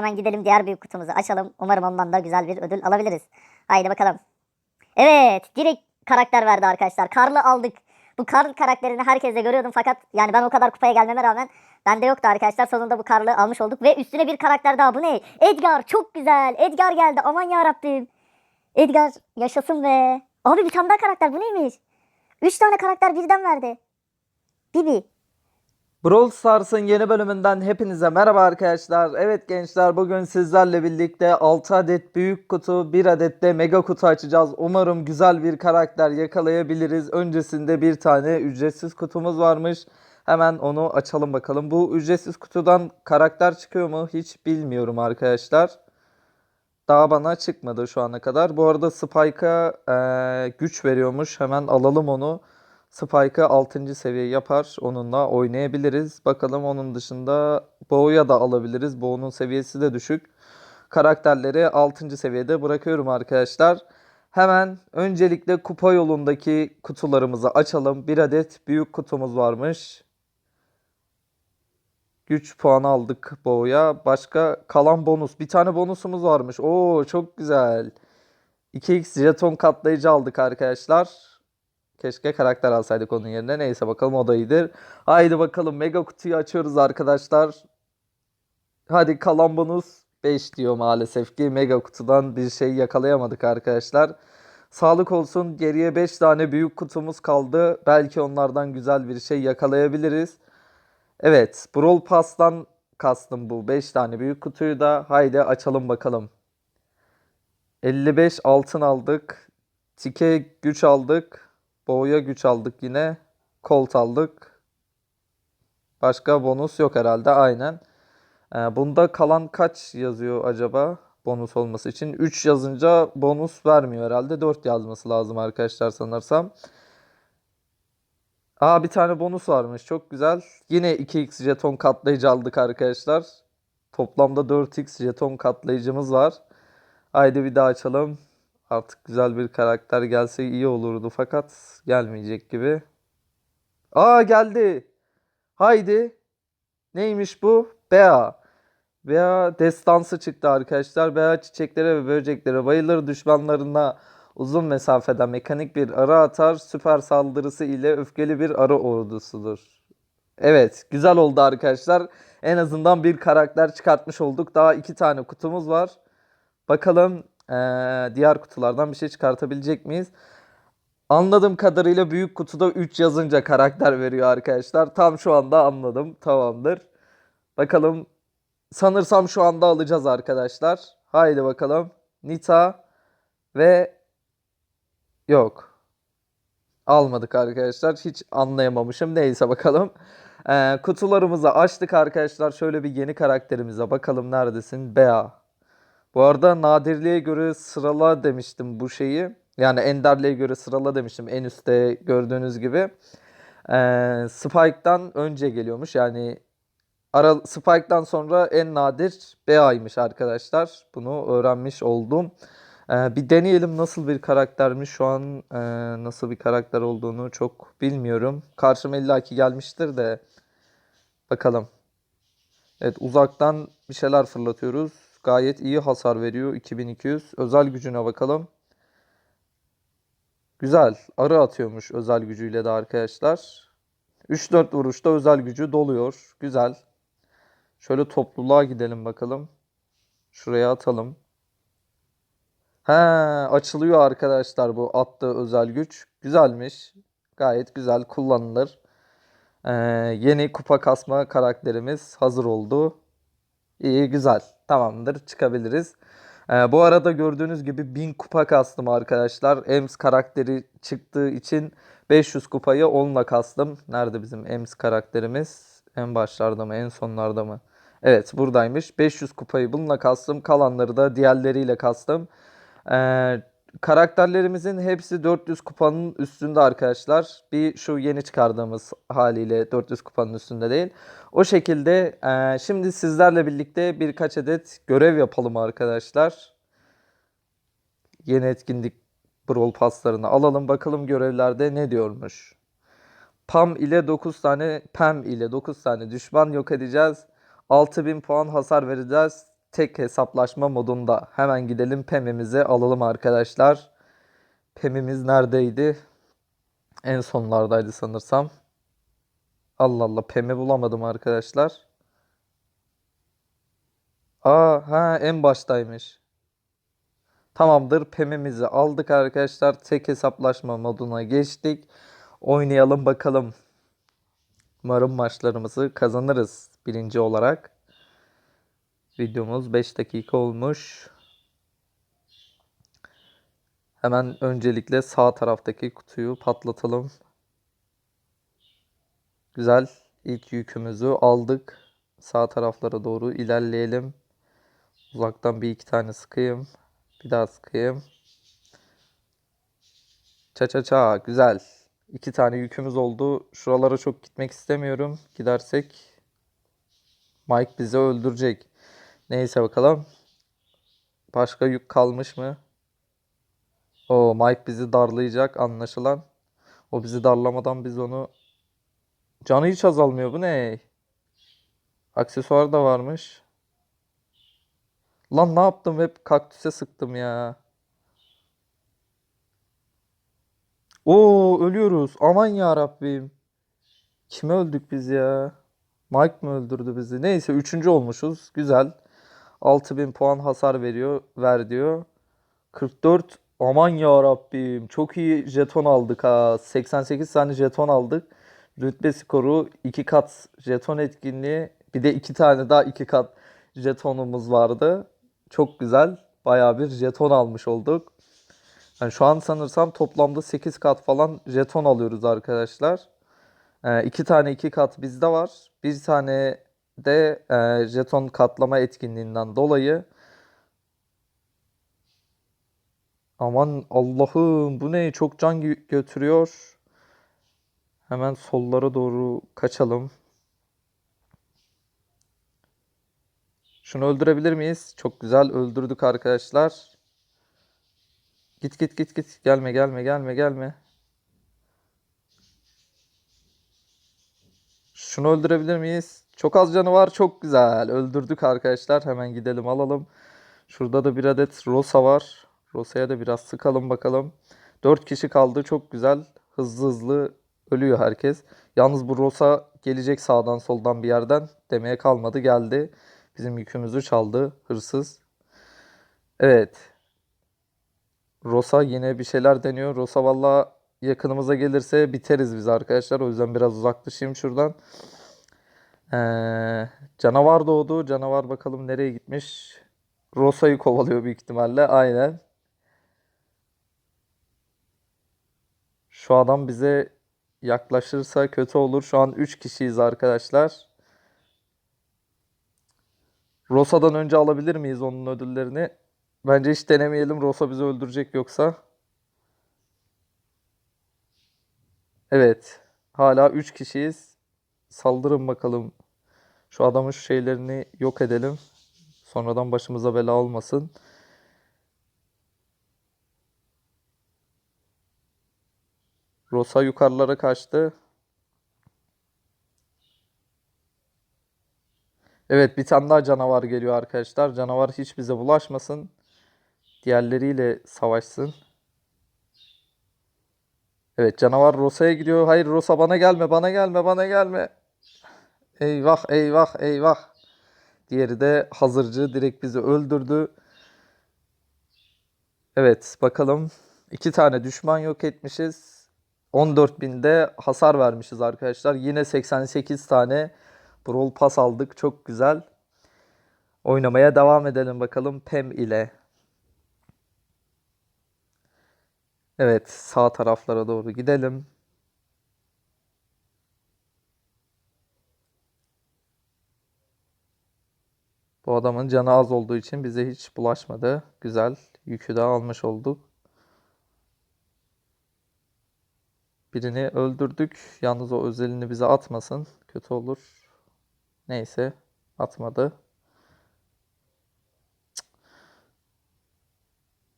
Hemen gidelim diğer büyük kutumuzu açalım. Umarım ondan da güzel bir ödül alabiliriz. Haydi bakalım. Evet direkt karakter verdi arkadaşlar. Karlı aldık. Bu Karl karakterini herkeste görüyordum fakat yani ben o kadar kupaya gelmeme rağmen bende yoktu arkadaşlar. Sonunda bu Karl'ı almış olduk ve üstüne bir karakter daha. Bu ne? Edgar çok güzel. Edgar geldi. Aman ya Rabbim. Edgar yaşasın be. Abi bir tane daha karakter. Bu neymiş? Üç tane karakter birden verdi. Bibi. Brawl Stars'ın yeni bölümünden hepinize merhaba arkadaşlar. Evet gençler bugün sizlerle birlikte 6 adet büyük kutu, 1 adet de mega kutu açacağız. Umarım güzel bir karakter yakalayabiliriz. Öncesinde bir tane ücretsiz kutumuz varmış. Hemen onu açalım bakalım. Bu ücretsiz kutudan karakter çıkıyor mu hiç bilmiyorum arkadaşlar. Daha bana çıkmadı şu ana kadar. Bu arada Spike'a eee, güç veriyormuş. Hemen alalım onu. Spike'ı 6. seviye yapar. Onunla oynayabiliriz. Bakalım onun dışında Bo'ya da alabiliriz. Bo'nun seviyesi de düşük. Karakterleri 6. seviyede bırakıyorum arkadaşlar. Hemen öncelikle kupa yolundaki kutularımızı açalım. Bir adet büyük kutumuz varmış. Güç puanı aldık Bo'ya. Başka kalan bonus. Bir tane bonusumuz varmış. Oo çok güzel. 2x jeton katlayıcı aldık arkadaşlar. Keşke karakter alsaydık onun yerine. Neyse bakalım o da iyidir. Haydi bakalım mega kutuyu açıyoruz arkadaşlar. Hadi kalan bonus 5 diyor maalesef ki. Mega kutudan bir şey yakalayamadık arkadaşlar. Sağlık olsun. Geriye 5 tane büyük kutumuz kaldı. Belki onlardan güzel bir şey yakalayabiliriz. Evet, Brawl Pass'tan kastım bu 5 tane büyük kutuyu da. Haydi açalım bakalım. 55 altın aldık. Tike güç aldık. Bo'ya güç aldık yine. Colt aldık. Başka bonus yok herhalde. Aynen. Ee, bunda kalan kaç yazıyor acaba? Bonus olması için. 3 yazınca bonus vermiyor herhalde. 4 yazması lazım arkadaşlar sanırsam. Aa bir tane bonus varmış. Çok güzel. Yine 2x jeton katlayıcı aldık arkadaşlar. Toplamda 4x jeton katlayıcımız var. Haydi bir daha açalım. Artık güzel bir karakter gelse iyi olurdu fakat gelmeyecek gibi. Aa geldi. Haydi. Neymiş bu? Bea. Bea destansı çıktı arkadaşlar. Bea çiçeklere ve böceklere bayılır. Düşmanlarına uzun mesafeden mekanik bir arı atar. Süper saldırısı ile öfkeli bir arı ordusudur. Evet, güzel oldu arkadaşlar. En azından bir karakter çıkartmış olduk. Daha iki tane kutumuz var. Bakalım diğer kutulardan bir şey çıkartabilecek miyiz? Anladığım kadarıyla büyük kutuda 3 yazınca karakter veriyor arkadaşlar. Tam şu anda anladım. Tamamdır. Bakalım. Sanırsam şu anda alacağız arkadaşlar. Haydi bakalım. Nita ve yok. Almadık arkadaşlar. Hiç anlayamamışım. Neyse bakalım. Ee, kutularımızı açtık arkadaşlar. Şöyle bir yeni karakterimize bakalım. Neredesin? Bea. Bu arada nadirliğe göre sırala demiştim bu şeyi. Yani enderliğe göre sırala demiştim en üstte gördüğünüz gibi. Ee, Spike'dan önce geliyormuş. Yani ara, Spike'dan sonra en nadir Bea'ymış arkadaşlar. Bunu öğrenmiş oldum. Ee, bir deneyelim nasıl bir karaktermiş. Şu an e, nasıl bir karakter olduğunu çok bilmiyorum. Karşıma illaki gelmiştir de. Bakalım. Evet uzaktan bir şeyler fırlatıyoruz. Gayet iyi hasar veriyor. 2200. Özel gücüne bakalım. Güzel. Arı atıyormuş özel gücüyle de arkadaşlar. 3-4 vuruşta özel gücü doluyor. Güzel. Şöyle topluluğa gidelim bakalım. Şuraya atalım. He, açılıyor arkadaşlar bu attığı özel güç. Güzelmiş. Gayet güzel kullanılır. Ee, yeni kupa kasma karakterimiz hazır oldu. İyi güzel. Tamamdır. Çıkabiliriz. Ee, bu arada gördüğünüz gibi 1000 kupa kastım arkadaşlar. Ems karakteri çıktığı için 500 kupayı onunla kastım. Nerede bizim Ems karakterimiz? En başlarda mı, en sonlarda mı? Evet, buradaymış. 500 kupayı bununla kastım. Kalanları da diğerleriyle kastım. Ee, karakterlerimizin hepsi 400 kupanın üstünde arkadaşlar. Bir şu yeni çıkardığımız haliyle 400 kupanın üstünde değil. O şekilde e, şimdi sizlerle birlikte birkaç adet görev yapalım arkadaşlar. Yeni etkinlik Brawl Pass'larını alalım bakalım görevlerde ne diyormuş. Pam ile 9 tane Pam ile 9 tane düşman yok edeceğiz. 6000 puan hasar vereceğiz. Tek hesaplaşma modunda. Hemen gidelim Pem'imizi alalım arkadaşlar. Pem'imiz neredeydi? En sonlardaydı sanırsam. Allah Allah Pem'i bulamadım arkadaşlar. Aa ha en baştaymış. Tamamdır Pem'imizi aldık arkadaşlar. Tek hesaplaşma moduna geçtik. Oynayalım bakalım. Umarım maçlarımızı kazanırız birinci olarak. Videomuz 5 dakika olmuş. Hemen öncelikle sağ taraftaki kutuyu patlatalım. Güzel. İlk yükümüzü aldık. Sağ taraflara doğru ilerleyelim. Uzaktan bir iki tane sıkayım. Bir daha sıkayım. Ça ça ça. Güzel. İki tane yükümüz oldu. Şuralara çok gitmek istemiyorum. Gidersek Mike bizi öldürecek. Neyse bakalım. Başka yük kalmış mı? O Mike bizi darlayacak anlaşılan. O bizi darlamadan biz onu Canı hiç azalmıyor. Bu ne? Aksesuar da varmış. Lan ne yaptım? Hep kaktüse sıktım ya. Oo ölüyoruz. Aman ya Rabbim. Kime öldük biz ya? Mike mi öldürdü bizi? Neyse üçüncü olmuşuz. Güzel. 6000 puan hasar veriyor. Ver diyor. 44. Aman ya Rabbim. Çok iyi jeton aldık ha. 88 tane jeton aldık. Rütbe skoru 2 kat jeton etkinliği. Bir de 2 tane daha 2 kat jetonumuz vardı. Çok güzel. Bayağı bir jeton almış olduk. Yani şu an sanırsam toplamda 8 kat falan jeton alıyoruz arkadaşlar. 2 tane 2 kat bizde var. Bir tane de e, jeton katlama etkinliğinden dolayı Aman Allah'ım bu ne? Çok can gö- götürüyor. Hemen sollara doğru kaçalım. Şunu öldürebilir miyiz? Çok güzel öldürdük arkadaşlar. Git git git git. Gelme gelme gelme gelme. Şunu öldürebilir miyiz? Çok az canı var. Çok güzel. Öldürdük arkadaşlar. Hemen gidelim alalım. Şurada da bir adet Rosa var. Rosa'ya da biraz sıkalım bakalım. 4 kişi kaldı. Çok güzel. Hızlı hızlı ölüyor herkes. Yalnız bu Rosa gelecek sağdan soldan bir yerden demeye kalmadı. Geldi. Bizim yükümüzü çaldı. Hırsız. Evet. Rosa yine bir şeyler deniyor. Rosa valla yakınımıza gelirse biteriz biz arkadaşlar. O yüzden biraz uzaklaşayım şuradan. Ee, canavar doğdu. Canavar bakalım nereye gitmiş. Rosa'yı kovalıyor büyük ihtimalle. Aynen. Şu adam bize yaklaşırsa kötü olur. Şu an 3 kişiyiz arkadaşlar. Rosa'dan önce alabilir miyiz onun ödüllerini? Bence hiç denemeyelim. Rosa bizi öldürecek yoksa. Evet. Hala 3 kişiyiz. Saldırın bakalım. Şu adamın şu şeylerini yok edelim. Sonradan başımıza bela olmasın. Rosa yukarılara kaçtı. Evet bir tane daha canavar geliyor arkadaşlar. Canavar hiç bize bulaşmasın. Diğerleriyle savaşsın. Evet canavar Rosa'ya gidiyor. Hayır Rosa bana gelme bana gelme bana gelme. Eyvah eyvah eyvah. Diğeri de hazırcı direkt bizi öldürdü. Evet bakalım. İki tane düşman yok etmişiz. 14.000'de hasar vermişiz arkadaşlar. Yine 88 tane Brawl Pass aldık. Çok güzel. Oynamaya devam edelim bakalım Pem ile. Evet sağ taraflara doğru gidelim. Bu adamın canı az olduğu için bize hiç bulaşmadı. Güzel. Yükü de almış olduk. Birini öldürdük. Yalnız o özelini bize atmasın. Kötü olur. Neyse. Atmadı.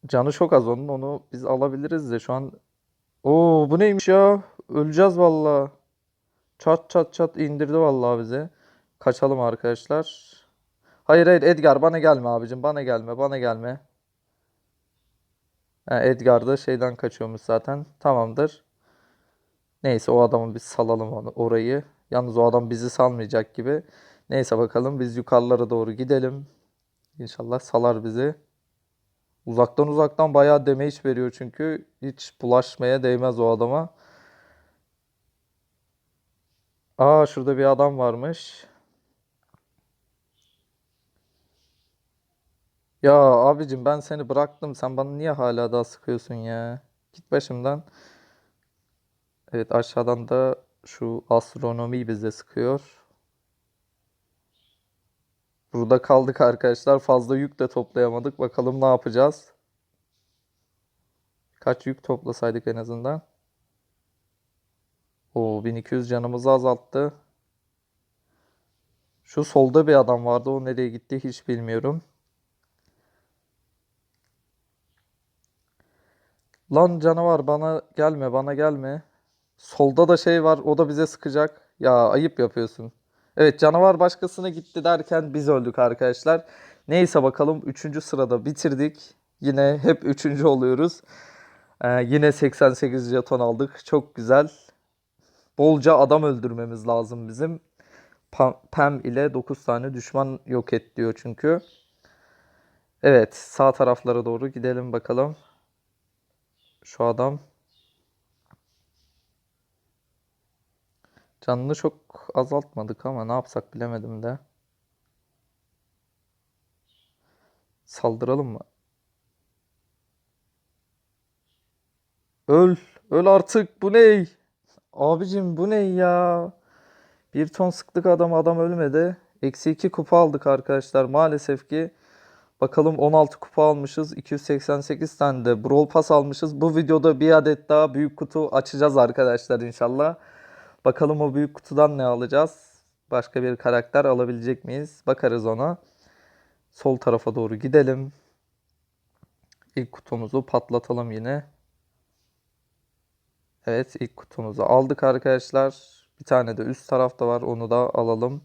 Canı çok az onun. Onu biz alabiliriz de şu an. Oo bu neymiş ya? Öleceğiz valla. Çat çat çat indirdi vallahi bize. Kaçalım arkadaşlar. Hayır hayır Edgar bana gelme abicim. Bana gelme. Bana gelme. Ha, Edgar da şeyden kaçıyormuş zaten. Tamamdır. Neyse o adamı biz salalım onu, orayı. Yalnız o adam bizi salmayacak gibi. Neyse bakalım biz yukarılara doğru gidelim. İnşallah salar bizi. Uzaktan uzaktan bayağı damage veriyor çünkü hiç bulaşmaya değmez o adama. Aa şurada bir adam varmış. Ya abicim ben seni bıraktım. Sen bana niye hala daha sıkıyorsun ya? Git başımdan. Evet aşağıdan da şu astronomi bize sıkıyor. Burada kaldık arkadaşlar. Fazla yük de toplayamadık. Bakalım ne yapacağız. Kaç yük toplasaydık en azından. O 1200 canımızı azalttı. Şu solda bir adam vardı. O nereye gitti hiç bilmiyorum. Lan canavar bana gelme bana gelme. Solda da şey var o da bize sıkacak. Ya ayıp yapıyorsun. Evet canavar başkasına gitti derken biz öldük arkadaşlar. Neyse bakalım 3. sırada bitirdik. Yine hep 3. oluyoruz. Ee, yine 88 jeton aldık. Çok güzel. Bolca adam öldürmemiz lazım bizim. Pem ile 9 tane düşman yok et diyor çünkü. Evet sağ taraflara doğru gidelim bakalım. Şu adam canını çok azaltmadık ama ne yapsak bilemedim de. Saldıralım mı? Öl. Öl artık. Bu ne? Abicim bu ne ya? Bir ton sıktık adam adam ölmedi. Eksi 2 kupa aldık arkadaşlar. Maalesef ki Bakalım 16 kupa almışız. 288 tane de Brawl Pass almışız. Bu videoda bir adet daha büyük kutu açacağız arkadaşlar inşallah. Bakalım o büyük kutudan ne alacağız? Başka bir karakter alabilecek miyiz? Bakarız ona. Sol tarafa doğru gidelim. İlk kutumuzu patlatalım yine. Evet ilk kutumuzu aldık arkadaşlar. Bir tane de üst tarafta var. Onu da alalım.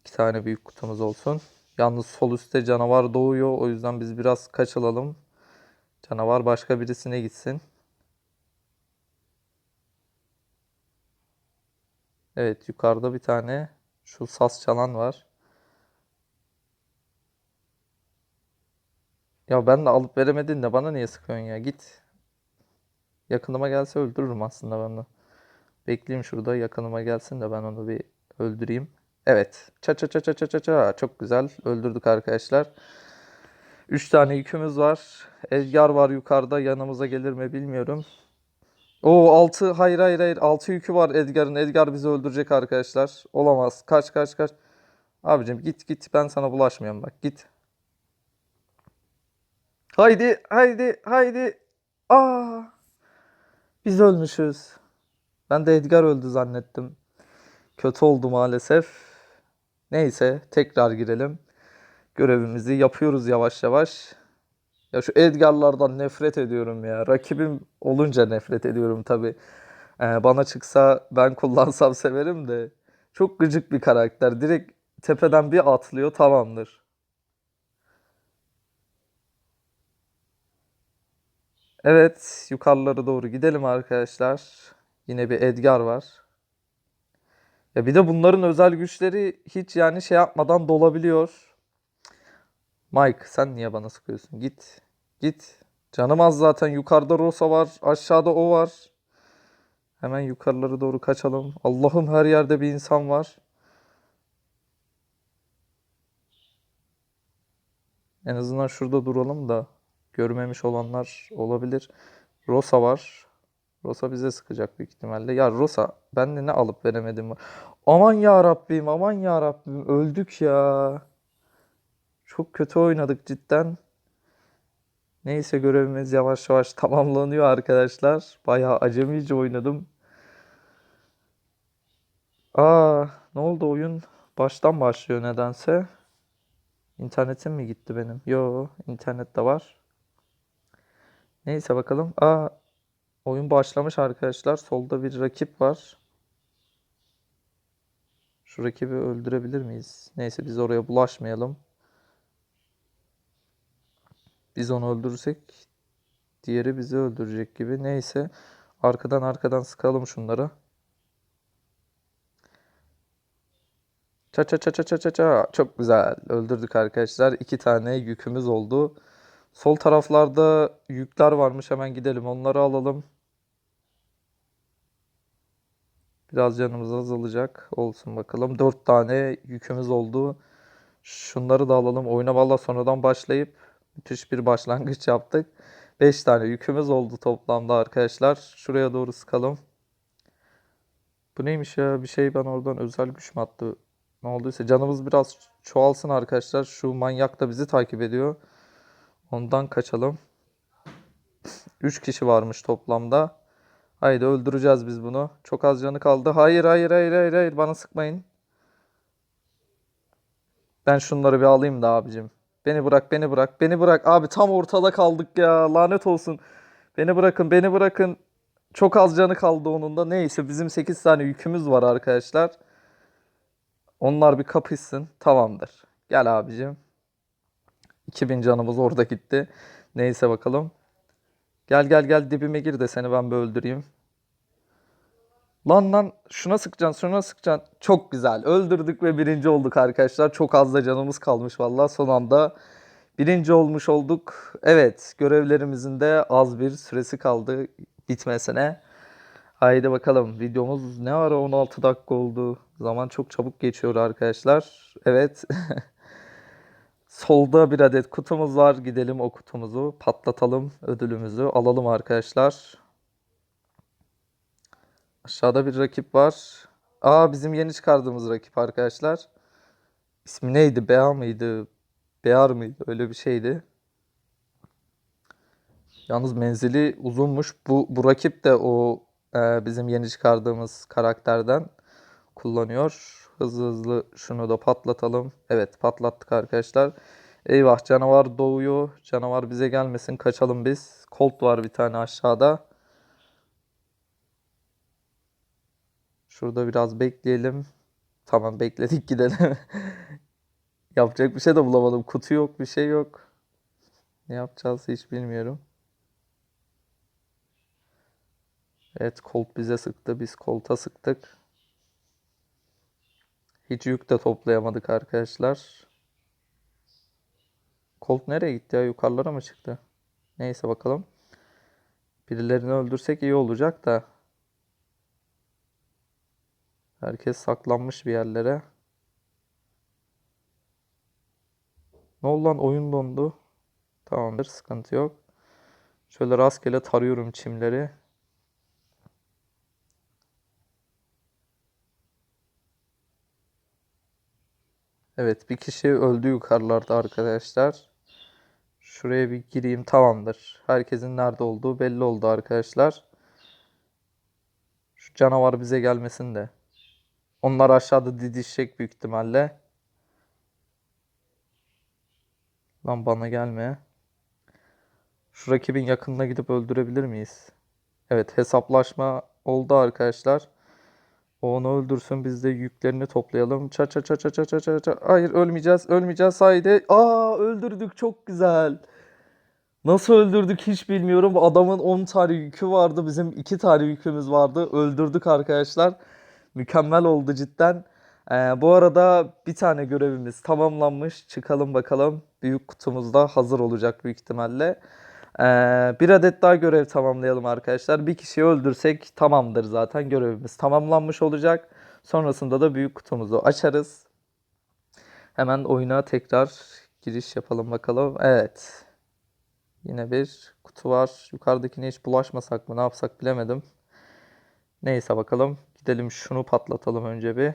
İki tane büyük kutumuz olsun. Yalnız sol üstte canavar doğuyor. O yüzden biz biraz kaçılalım. Canavar başka birisine gitsin. Evet yukarıda bir tane şu saz çalan var. Ya ben de alıp veremedin de bana niye sıkıyorsun ya? Git. Yakınıma gelse öldürürüm aslında ben de. Bekleyeyim şurada yakınıma gelsin de ben onu bir öldüreyim. Evet. Ça ça ça ça ça ça ça. Çok güzel. Öldürdük arkadaşlar. 3 tane yükümüz var. Edgar var yukarıda. Yanımıza gelir mi bilmiyorum. O 6 hayır hayır hayır 6 yükü var Edgar'ın. Edgar bizi öldürecek arkadaşlar. Olamaz. Kaç kaç kaç. Abicim git git ben sana bulaşmıyorum bak git. Haydi haydi haydi. Aa! Biz ölmüşüz. Ben de Edgar öldü zannettim. Kötü oldu maalesef. Neyse tekrar girelim. Görevimizi yapıyoruz yavaş yavaş. Ya şu Edgar'lardan nefret ediyorum ya. Rakibim olunca nefret ediyorum tabii. Ee, bana çıksa ben kullansam severim de. Çok gıcık bir karakter. Direkt tepeden bir atlıyor tamamdır. Evet yukarılara doğru gidelim arkadaşlar. Yine bir Edgar var. Ya bir de bunların özel güçleri hiç yani şey yapmadan dolabiliyor. Mike sen niye bana sıkıyorsun? Git. Git. Canım az zaten. Yukarıda Rosa var. Aşağıda o var. Hemen yukarılara doğru kaçalım. Allah'ım her yerde bir insan var. En azından şurada duralım da görmemiş olanlar olabilir. Rosa var. Rosa bize sıkacak büyük ihtimalle. Ya Rosa ben de ne alıp veremedim var. Aman ya Rabbim, aman ya Rabbim öldük ya. Çok kötü oynadık cidden. Neyse görevimiz yavaş yavaş tamamlanıyor arkadaşlar. Bayağı acemice oynadım. Aa, ne oldu oyun? Baştan başlıyor nedense. İnternetim mi gitti benim? Yo, internet de var. Neyse bakalım. Aa, Oyun başlamış arkadaşlar. Solda bir rakip var. Şu rakibi öldürebilir miyiz? Neyse biz oraya bulaşmayalım. Biz onu öldürürsek diğeri bizi öldürecek gibi. Neyse arkadan arkadan sıkalım şunları. Ça ça ça ça ça ça. Çok güzel. Öldürdük arkadaşlar. İki tane yükümüz oldu. Sol taraflarda yükler varmış. Hemen gidelim onları alalım. Biraz canımız azalacak. Olsun bakalım. 4 tane yükümüz oldu. Şunları da alalım. Oyuna valla sonradan başlayıp müthiş bir başlangıç yaptık. 5 tane yükümüz oldu toplamda arkadaşlar. Şuraya doğru sıkalım. Bu neymiş ya? Bir şey ben oradan özel güç mü attı? Ne olduysa. Canımız biraz çoğalsın arkadaşlar. Şu manyak da bizi takip ediyor. Ondan kaçalım. 3 kişi varmış toplamda. Haydi öldüreceğiz biz bunu. Çok az canı kaldı. Hayır hayır hayır hayır hayır bana sıkmayın. Ben şunları bir alayım da abicim. Beni bırak beni bırak beni bırak. Abi tam ortada kaldık ya lanet olsun. Beni bırakın beni bırakın. Çok az canı kaldı onun da. Neyse bizim 8 tane yükümüz var arkadaşlar. Onlar bir kapışsın. Tamamdır. Gel abicim. 2000 canımız orada gitti. Neyse bakalım. Gel gel gel dibime gir de seni ben bir öldüreyim. Lan lan şuna sıkacaksın şuna sıkacaksın. Çok güzel. Öldürdük ve birinci olduk arkadaşlar. Çok az da canımız kalmış valla. Son anda birinci olmuş olduk. Evet görevlerimizin de az bir süresi kaldı bitmesine. Haydi bakalım videomuz ne ara 16 dakika oldu. Zaman çok çabuk geçiyor arkadaşlar. Evet. Solda bir adet kutumuz var. Gidelim o kutumuzu patlatalım. Ödülümüzü alalım arkadaşlar. Aşağıda bir rakip var. Aa bizim yeni çıkardığımız rakip arkadaşlar. İsmi neydi? Bea mıydı? Bear mıydı? Öyle bir şeydi. Yalnız menzili uzunmuş. Bu, bu rakip de o e, bizim yeni çıkardığımız karakterden kullanıyor. Hızlı hızlı şunu da patlatalım. Evet patlattık arkadaşlar. Eyvah canavar doğuyor. Canavar bize gelmesin kaçalım biz. Colt var bir tane aşağıda. Şurada biraz bekleyelim. Tamam bekledik gidelim. Yapacak bir şey de bulamadım. Kutu yok bir şey yok. Ne yapacağız hiç bilmiyorum. Evet Colt bize sıktı. Biz Colt'a sıktık. Hiç yük de toplayamadık arkadaşlar. Colt nereye gitti ya? Yukarılara mı çıktı? Neyse bakalım. Birilerini öldürsek iyi olacak da. Herkes saklanmış bir yerlere. Ne oldu lan oyun dondu. Tamamdır sıkıntı yok. Şöyle rastgele tarıyorum çimleri. Evet bir kişi öldü yukarılarda arkadaşlar. Şuraya bir gireyim tamamdır. Herkesin nerede olduğu belli oldu arkadaşlar. Şu canavar bize gelmesin de. Onlar aşağıda didişecek büyük ihtimalle. Lan bana gelme. Şu rakibin yakınına gidip öldürebilir miyiz? Evet hesaplaşma oldu arkadaşlar. O onu öldürsün biz de yüklerini toplayalım. Ça ça ça ça ça ça ça ça. Hayır ölmeyeceğiz ölmeyeceğiz haydi. Aa öldürdük çok güzel. Nasıl öldürdük hiç bilmiyorum. Adamın 10 tane yükü vardı. Bizim 2 tane yükümüz vardı. Öldürdük arkadaşlar. Mükemmel oldu cidden. Ee, bu arada bir tane görevimiz tamamlanmış. Çıkalım bakalım. Büyük kutumuz da hazır olacak büyük ihtimalle. Ee, bir adet daha görev tamamlayalım arkadaşlar. Bir kişiyi öldürsek tamamdır zaten görevimiz tamamlanmış olacak. Sonrasında da büyük kutumuzu açarız. Hemen oyuna tekrar giriş yapalım bakalım. Evet. Yine bir kutu var. Yukarıdakine hiç bulaşmasak mı ne yapsak bilemedim. Neyse bakalım. Gidelim şunu patlatalım önce bir.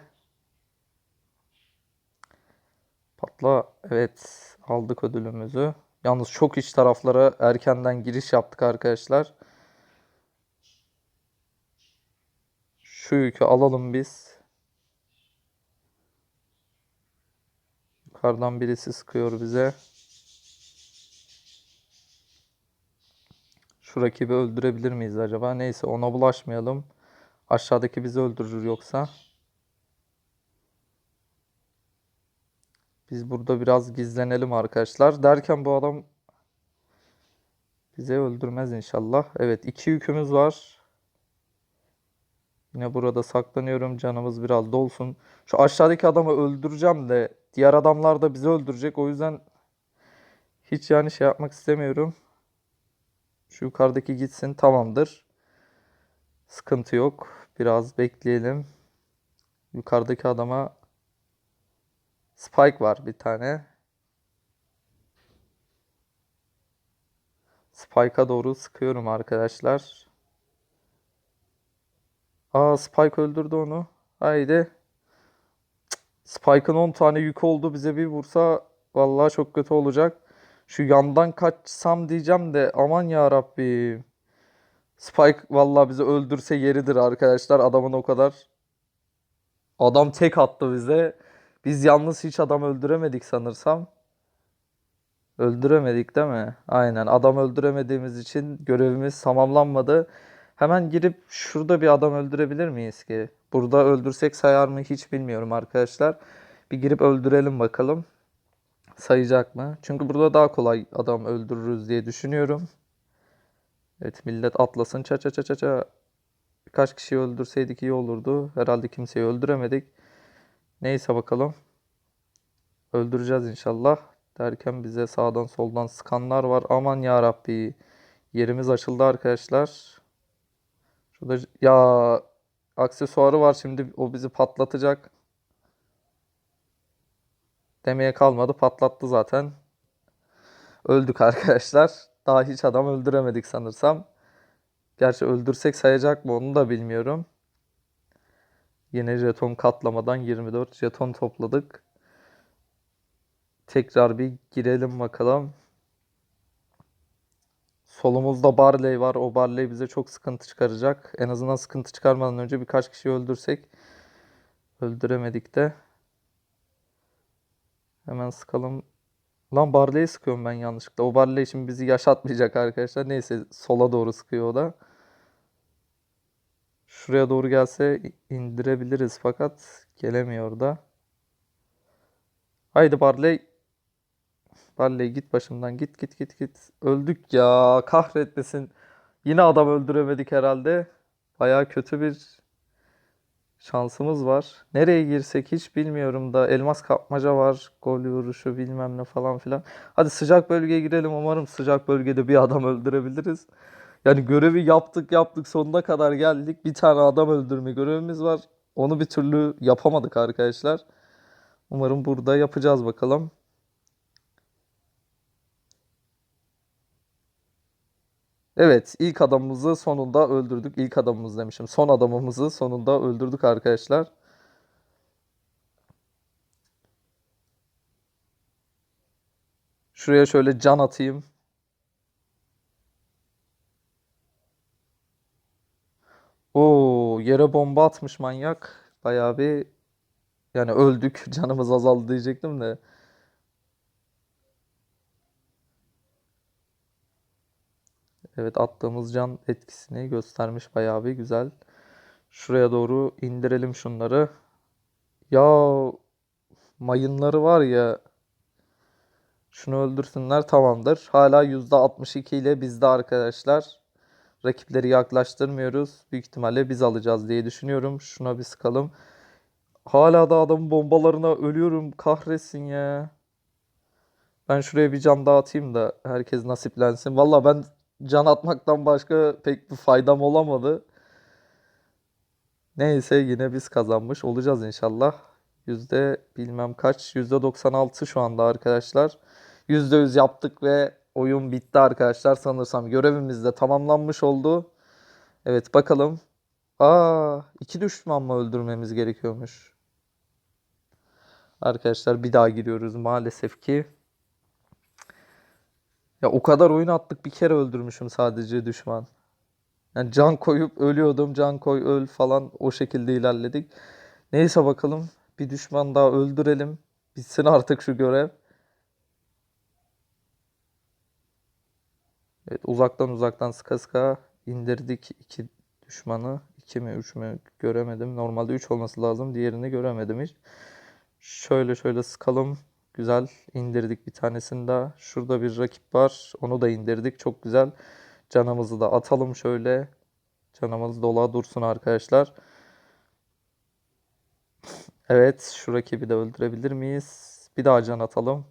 Patla. Evet aldık ödülümüzü. Yalnız çok iç taraflara erkenden giriş yaptık arkadaşlar. Şu yükü alalım biz. Yukarıdan birisi sıkıyor bize. Şu rakibi öldürebilir miyiz acaba? Neyse ona bulaşmayalım. Aşağıdaki bizi öldürür yoksa. Burada biraz gizlenelim arkadaşlar. Derken bu adam bizi öldürmez inşallah. Evet iki yükümüz var. Yine burada saklanıyorum. Canımız biraz dolsun. Şu aşağıdaki adamı öldüreceğim de diğer adamlar da bizi öldürecek. O yüzden hiç yani şey yapmak istemiyorum. Şu yukarıdaki gitsin. Tamamdır. Sıkıntı yok. Biraz bekleyelim. Yukarıdaki adama Spike var bir tane. Spike'a doğru sıkıyorum arkadaşlar. Aa Spike öldürdü onu. Haydi. Spike'ın 10 tane yük oldu. Bize bir vursa vallahi çok kötü olacak. Şu yandan kaçsam diyeceğim de aman ya Rabbim. Spike vallahi bizi öldürse yeridir arkadaşlar. Adamın o kadar. Adam tek attı bize. Biz yalnız hiç adam öldüremedik sanırsam. Öldüremedik değil mi? Aynen. Adam öldüremediğimiz için görevimiz tamamlanmadı. Hemen girip şurada bir adam öldürebilir miyiz ki? Burada öldürsek sayar mı hiç bilmiyorum arkadaşlar. Bir girip öldürelim bakalım. Sayacak mı? Çünkü burada daha kolay adam öldürürüz diye düşünüyorum. Evet millet atlasın. Ça ça ça ça ça. Birkaç kişiyi öldürseydik iyi olurdu. Herhalde kimseyi öldüremedik. Neyse bakalım. Öldüreceğiz inşallah. Derken bize sağdan soldan sıkanlar var. Aman ya Rabbi. Yerimiz açıldı arkadaşlar. Şurada ya aksesuarı var şimdi o bizi patlatacak. Demeye kalmadı patlattı zaten. Öldük arkadaşlar. Daha hiç adam öldüremedik sanırsam. Gerçi öldürsek sayacak mı onu da bilmiyorum. Yine jeton katlamadan 24 jeton topladık. Tekrar bir girelim bakalım. Solumuzda Barley var. O Barley bize çok sıkıntı çıkaracak. En azından sıkıntı çıkarmadan önce birkaç kişi öldürsek. Öldüremedik de. Hemen sıkalım. Lan Barley'i sıkıyorum ben yanlışlıkla. O Barley şimdi bizi yaşatmayacak arkadaşlar. Neyse sola doğru sıkıyor o da. Şuraya doğru gelse indirebiliriz fakat gelemiyor da. Haydi Barley. Barley git başımdan git git git git. Öldük ya kahretmesin. Yine adam öldüremedik herhalde. Baya kötü bir şansımız var. Nereye girsek hiç bilmiyorum da. Elmas kapmaca var. Gol vuruşu bilmem ne falan filan. Hadi sıcak bölgeye girelim. Umarım sıcak bölgede bir adam öldürebiliriz. Yani görevi yaptık yaptık sonuna kadar geldik. Bir tane adam öldürme görevimiz var. Onu bir türlü yapamadık arkadaşlar. Umarım burada yapacağız bakalım. Evet, ilk adamımızı sonunda öldürdük. İlk adamımız demişim. Son adamımızı sonunda öldürdük arkadaşlar. Şuraya şöyle can atayım. Oo, yere bomba atmış manyak. Bayağı bir yani öldük. Canımız azaldı diyecektim de. Evet attığımız can etkisini göstermiş bayağı bir güzel. Şuraya doğru indirelim şunları. Ya mayınları var ya. Şunu öldürsünler tamamdır. Hala %62 ile bizde arkadaşlar. Rakipleri yaklaştırmıyoruz. Büyük ihtimalle biz alacağız diye düşünüyorum. Şuna bir sıkalım. Hala da adamın bombalarına ölüyorum. Kahretsin ya. Ben şuraya bir can daha atayım da herkes nasiplensin. Valla ben can atmaktan başka pek bir faydam olamadı. Neyse yine biz kazanmış olacağız inşallah. Yüzde bilmem kaç. Yüzde 96 şu anda arkadaşlar. Yüzde yüz yaptık ve oyun bitti arkadaşlar. Sanırsam görevimiz de tamamlanmış oldu. Evet bakalım. Aa iki düşman mı öldürmemiz gerekiyormuş? Arkadaşlar bir daha giriyoruz maalesef ki. Ya o kadar oyun attık bir kere öldürmüşüm sadece düşman. Yani can koyup ölüyordum. Can koy öl falan o şekilde ilerledik. Neyse bakalım bir düşman daha öldürelim. Bitsin artık şu görev. Evet uzaktan uzaktan sıka sıka indirdik iki düşmanı. İki mi üç mü göremedim. Normalde üç olması lazım. Diğerini göremedim hiç. Şöyle şöyle sıkalım. güzel. indirdik bir tanesini daha. Şurada bir rakip var. Onu da indirdik. Çok güzel. Canımızı da atalım şöyle. Canımız dola dursun arkadaşlar. Evet, şu rakibi de öldürebilir miyiz? Bir daha can atalım.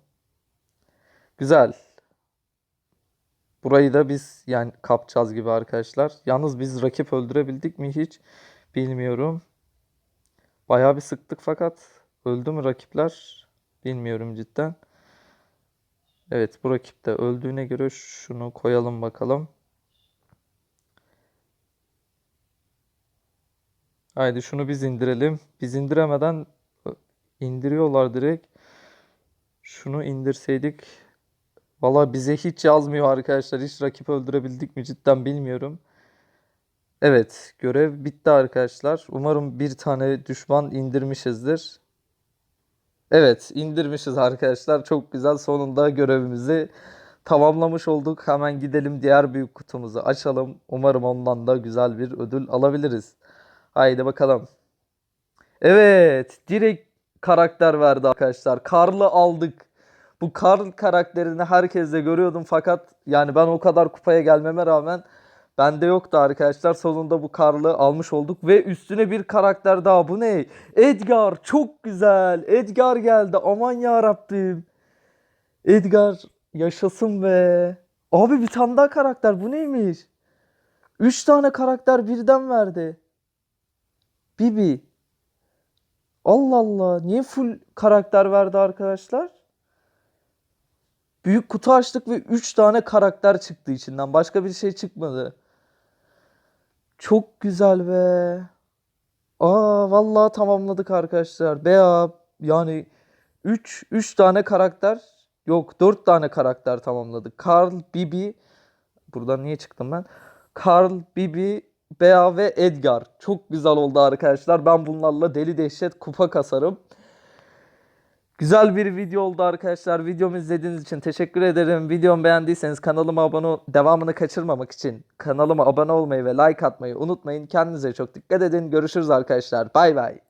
Güzel. Burayı da biz yani kapacağız gibi arkadaşlar. Yalnız biz rakip öldürebildik mi hiç bilmiyorum. Bayağı bir sıktık fakat öldü mü rakipler bilmiyorum cidden. Evet bu rakip de öldüğüne göre şunu koyalım bakalım. Haydi şunu biz indirelim. Biz indiremeden indiriyorlar direkt. Şunu indirseydik. Valla bize hiç yazmıyor arkadaşlar. Hiç rakip öldürebildik mi cidden bilmiyorum. Evet, görev bitti arkadaşlar. Umarım bir tane düşman indirmişizdir. Evet, indirmişiz arkadaşlar. Çok güzel. Sonunda görevimizi tamamlamış olduk. Hemen gidelim diğer büyük kutumuzu açalım. Umarım ondan da güzel bir ödül alabiliriz. Haydi bakalım. Evet, direkt karakter verdi arkadaşlar. Karl'ı aldık. Bu Karl karakterini herkes de görüyordum fakat yani ben o kadar kupaya gelmeme rağmen bende yoktu arkadaşlar. Sonunda bu Karl'ı almış olduk ve üstüne bir karakter daha. Bu ne? Edgar çok güzel. Edgar geldi. Aman ya Rabbim. Edgar yaşasın be. Abi bir tane daha karakter. Bu neymiş? Üç tane karakter birden verdi. Bibi. Allah Allah. Niye full karakter verdi arkadaşlar? Büyük kutu açtık ve 3 tane karakter çıktı içinden. Başka bir şey çıkmadı. Çok güzel be. Aa vallahi tamamladık arkadaşlar. Bea yani 3 3 tane karakter yok 4 tane karakter tamamladık. Carl, Bibi buradan niye çıktım ben? Carl, Bibi, Bea ve Edgar. Çok güzel oldu arkadaşlar. Ben bunlarla deli dehşet kupa kasarım. Güzel bir video oldu arkadaşlar. Videomu izlediğiniz için teşekkür ederim. Videomu beğendiyseniz kanalıma abone devamını kaçırmamak için kanalıma abone olmayı ve like atmayı unutmayın. Kendinize çok dikkat edin. Görüşürüz arkadaşlar. Bay bay.